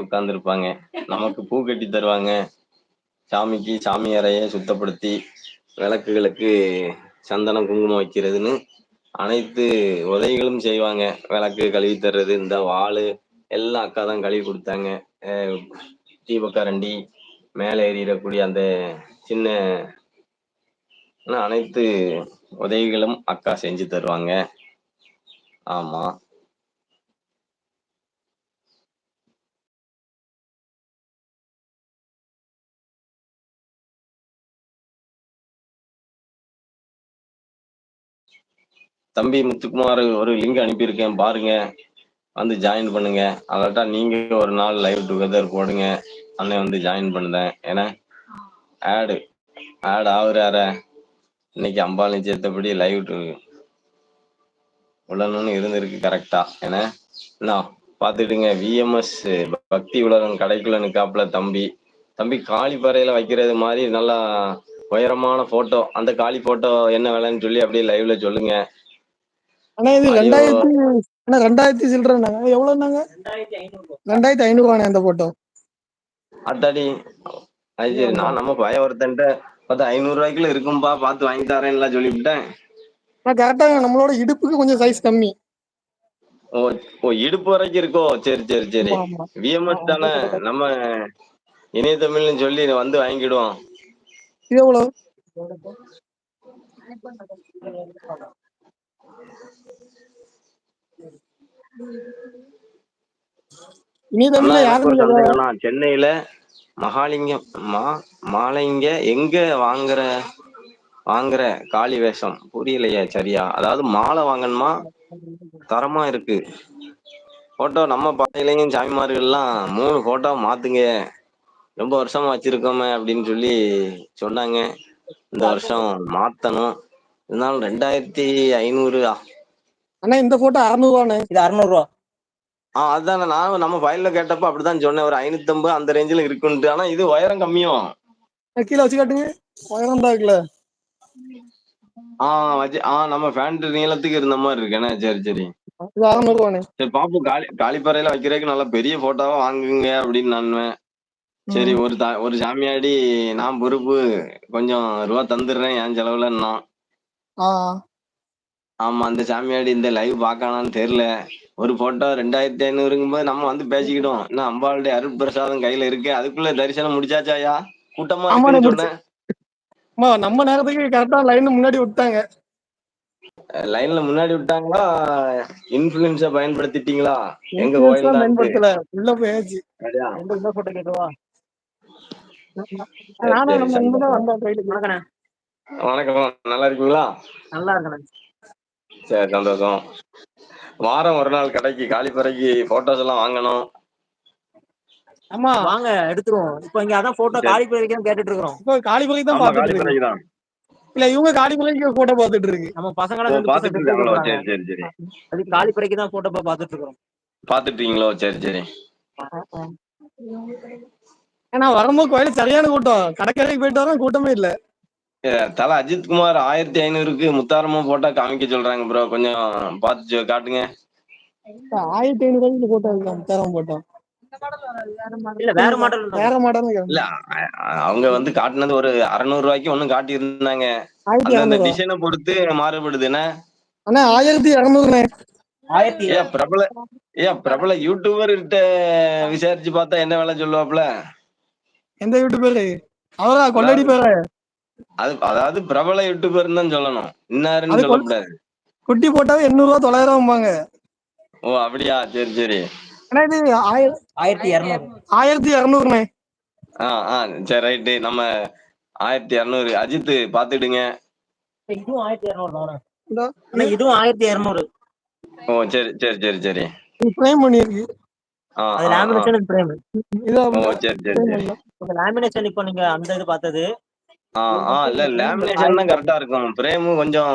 உட்கார்ந்துருப்பாங்க. நமக்கு பூ கட்டி தருவாங்க. சாமிக்கு சாமி சுத்தப்படுத்தி, விளக்குகளுக்கு சந்தனம், குங்குமம் வைக்கிறதுன்னு அனைத்து உதவிகளும் செய்வாங்க. விளக்கு கழுவி தர்றது, இந்த வாள் எல்லாம் அக்கா தான் கழுவி குடுத்தாங்க. அ தீபக்கரண்டி, மேல எறியக்கூடிய அந்த சின்ன அனைத்து உதவிகளும் அக்கா செஞ்சு தருவாங்க. ஆமா. தம்பி முத்துக்குமார் ஒரு லிங்க் அனுப்பியிருக்கேன் பாருங்க. வந்து ஜாயின் பண்ணுங்க. அதாட்டா நீங்க ஒரு நாள் லைவ் டுகெதர் போடுங்க. அண்ணன் வந்து ஜாயின் பண்ணுதேன். ஏன்னா ஆடு ஆட் ஆகுறாரே. இன்னைக்கு அம்பாள் நிச்சயத்தப்படி லைவ் டு விடணும்னு இருந்திருக்கு கரெக்டா. ஏன்னா நான் பார்த்துட்டுங்க விஎம்எஸ் பக்தி உலகம் கடைக்குள்ள நிக்காப்புல தம்பி. தம்பி காளிப்பறையில வைக்கிறது மாதிரி நல்லா உயரமான போட்டோ. அந்த காளி போட்டோ என்ன விலைன்னு சொல்லி அப்படியே லைவ்ல சொல்லுங்க. ஆனா இது! ரெண்டாயிரத்தி ஆனா ரெண்டாயிரத்தி சில்லறனாங்க எவ்வளவுனாங்க ரெண்டாயிரத்தி ஐநூறுவாண்ணே அந்த போட்டோ அத்தாடி அது சரி நான் நம்ம பய ஒருத்தன்ட்ட பார்த்தா ஐநூறு ரூபாய்க்குள்ள இருக்கும்பா பார்த்து வாங்கி தரேன்லாம் சொல்லிவிட்டேன். ஆனா கரெக்டா நம்மளோட இடுப்புக்கு கொஞ்சம் சைஸ் கம்மி. ஓ ஓ இடுப்பு வரைக்கும் இருக்கோ? சரி சரி சரி. விஎம்எஸ் தானே நம்ம இணைய தமிழ்னு சொல்லி வந்து வாங்கிடுவோம். இது எவ்வளவு? சென்னையில மகாலிங்கம் மா மாலைங்க எங்க வாங்குற வாங்குற காளி வேஷம்? புரியலையே சரியா? அதாவது மாலை வாங்கணுமா? தரமா இருக்கு. போட்டோ நம்ம பாதையிலையும் சாமிமார்கள்லாம் மூணு போட்டோ மாத்துங்க. ரொம்ப வருஷமா வச்சிருக்கோமே அப்படின்னு சொல்லி சொன்னாங்க. இந்த வருஷம் மாத்தணும். இதனால ரெண்டாயிரத்தி ஐநூறு அண்ணா இந்த போட்டோ அறுநூறுவாண்ணே. இது அறுநூறுவா. ஆ அதுதானே நானும் நம்ம வயல்ல கேட்டப்ப அப்படிதான் சொன்னேன். ஒரு ஐநூத்தி ஐம்பது அந்த ரேஞ்சில் இருக்குன்ட்டு. ஆனா இது உயரம் கம்மியும். கீழே வச்சு காட்டுங்க. உயரம் தான் இருக்குல்ல. ஆ வச்சு ஆ நம்ம பேண்ட் நீளத்துக்கு இருந்த மாதிரி இருக்கேனே சரி சரி. இது அறுநூறுவாண்ணே. சரி பாப்போம். காலி காலிப்பறையில வைக்கிறதுக்கு நல்ல பெரிய போட்டோவா வாங்குங்க அப்படின்னு நானுவேன். சரி ஒரு த ஒரு சாமியாடி நான் பொறுப்பு கொஞ்சம் ரூபா தந்துடுறேன். என் செலவுலன்னா. ஆ. ஆமா அந்த சாமியாடி இந்த லைவ் பார்க்கலான்னு தெரியல. ஒரு போட்டோ ரெண்டாயிரத்தி ஐநூறுங்கும் போது நம்ம வந்து பேசிக்கிட்டோம். இன்னும் அம்பாளுடைய அருள் பிரசாதம் கையில இருக்கு. அதுக்குள்ள தரிசனம் முடிச்சாச்சாயா கூட்டமா இருக்குன்னு. சொன்னேன். நம்ம நேரத்துக்கு கரெக்டா லைன் முன்னாடி விட்டாங்க. லைன்ல முன்னாடி விட்டாங்களா? இன்ஃபுளுன்ஸ பயன்படுத்திட்டீங்களா? எங்க கோயில் பயன்படுத்தல. உள்ள போயாச்சு. இந்த போட்டோ கேட்கவா நானும் நம்ம வந்தோம் கோயிலுக்கு வணக்கண்ணே. வணக்கம். நல்லா இருக்கீங்களா? நல்லா இருக்கண்ணே. சரி சந்தோஷம். வாரம் ஒரு நாள் கடைக்கு காலிப்பறைக்கு போட்டோஸ் எல்லாம் வாங்கணும். ஆமா. வாங்க எடுத்துருவோம். இப்போ இங்க அதான் போட்டோ சரி. காலி போயிருக்கேன் கேட்டுட்டு இருக்கிறோம் இப்போ காளிமலைக்கு தான் பாத்துட்டு இருக்கு காலிப்பறைக்கு தான். இல்ல இவங்க காளிமலைக்கு போட்டோ பாத்துட்டு இருக்கு. நம்ம ரெண்டு பாத்துட்டு பசங்க இருக்காங்களோ. சரி சரி சரி. அது காலி பிறைக்கு தான் போட்டோ பாத்துட்டு இருக்கிறோம் பாத்துட்டு இருக்கீங்களோ சரி சரி. ஏன்னா வரும்போது கோயில சரியான கூட்டம். கடற்கரைக்கு போயிட்டு வரோம் கூட்டமே இல்ல. தல அஜித் குமார் ஆயிரத்தி ஐநூறுக்கு முத்தாரமும் போட்டா காமிக்க சொல்றாங்க ப்ரோ கொஞ்சம் பார்த்து சொ- காட்டுங்க ஆயிரத்தி ஐநூறு போட்டோ இருக்கான் தரம் போட்டோம் இல்ல வேற மாடல் வேற மாடல் இல்ல அ- அவங்க வந்து காட்டுனது ஒரு அறுநூறு ரூபாய்க்கு ஒண்ணும் காட்டி இருந்தாங்க அந்த இரநூறு டிசைனை பொறுத்து மாறுபடுது என்ன? அண்ணா ஆயிரத்தி ஏன் பிரபல ஏன் பிரபல யூடியூபர் கிட்ட விசாரிச்சு பார்த்தா என்ன வேலை சொல்லுவாப்ல? எந்த யூடியூபர் அவரா கொண்டாடி பேர அது அதாவது பிரபல யூடியூபர் தான் சொல்லணும். இன்னாருன்னு சொல்லக்கூடாது. குட்டி போட்டாவே எண்ணூறு ரூபா தொள்ளாயிரம் ஓ அப்படியா? சரி சரி. ஆனா இது ஆயிர- ஆயிரத்தி இரநூறு. ஆயிரத்தி இரநூறுண்ணே. ஆ ஆ சரி ரைட்டு. நம்ம ஆயிரத்தி இரநூறு. அஜித் பாத்துடுங்க இதுவும் ஆயிரத்தி இரநூறு இதுவும் ஆயிரத்தி இரநூறு. ஓ சரி சரி சரி சரி. ஃப்ரேம் பண்ணிருக்கு. லேமினேஷன் ஃப்ரேம் இது ஓ சரி சரி. லேமினேஷன் இப்போ நீங்க அந்த இது பார்த்தது. இல்ல லேமினேஷன் தான் கரெக்டா இருக்கும். ஃப்ரேம் கொஞ்சம்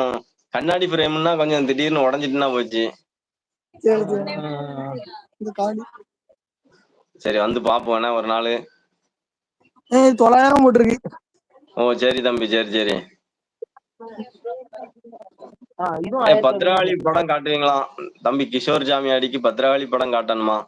கண்ணாடி ஃப்ரேம்னா கொஞ்சம் திடீர்னு உடஞ்சிட்டுனா போச்சு. சரி வந்து பாப்போம். ஒரு நாள்? தொள்ளாயிரம் போட்டிருக்கு. ஓ சரி தம்பி சரி சரி. பத்ராவளி படம் காட்டுவீங்களா? தம்பி கிஷோர் ஜாமி அடிக்கு பத்ராவளி படம் காட்டணுமா.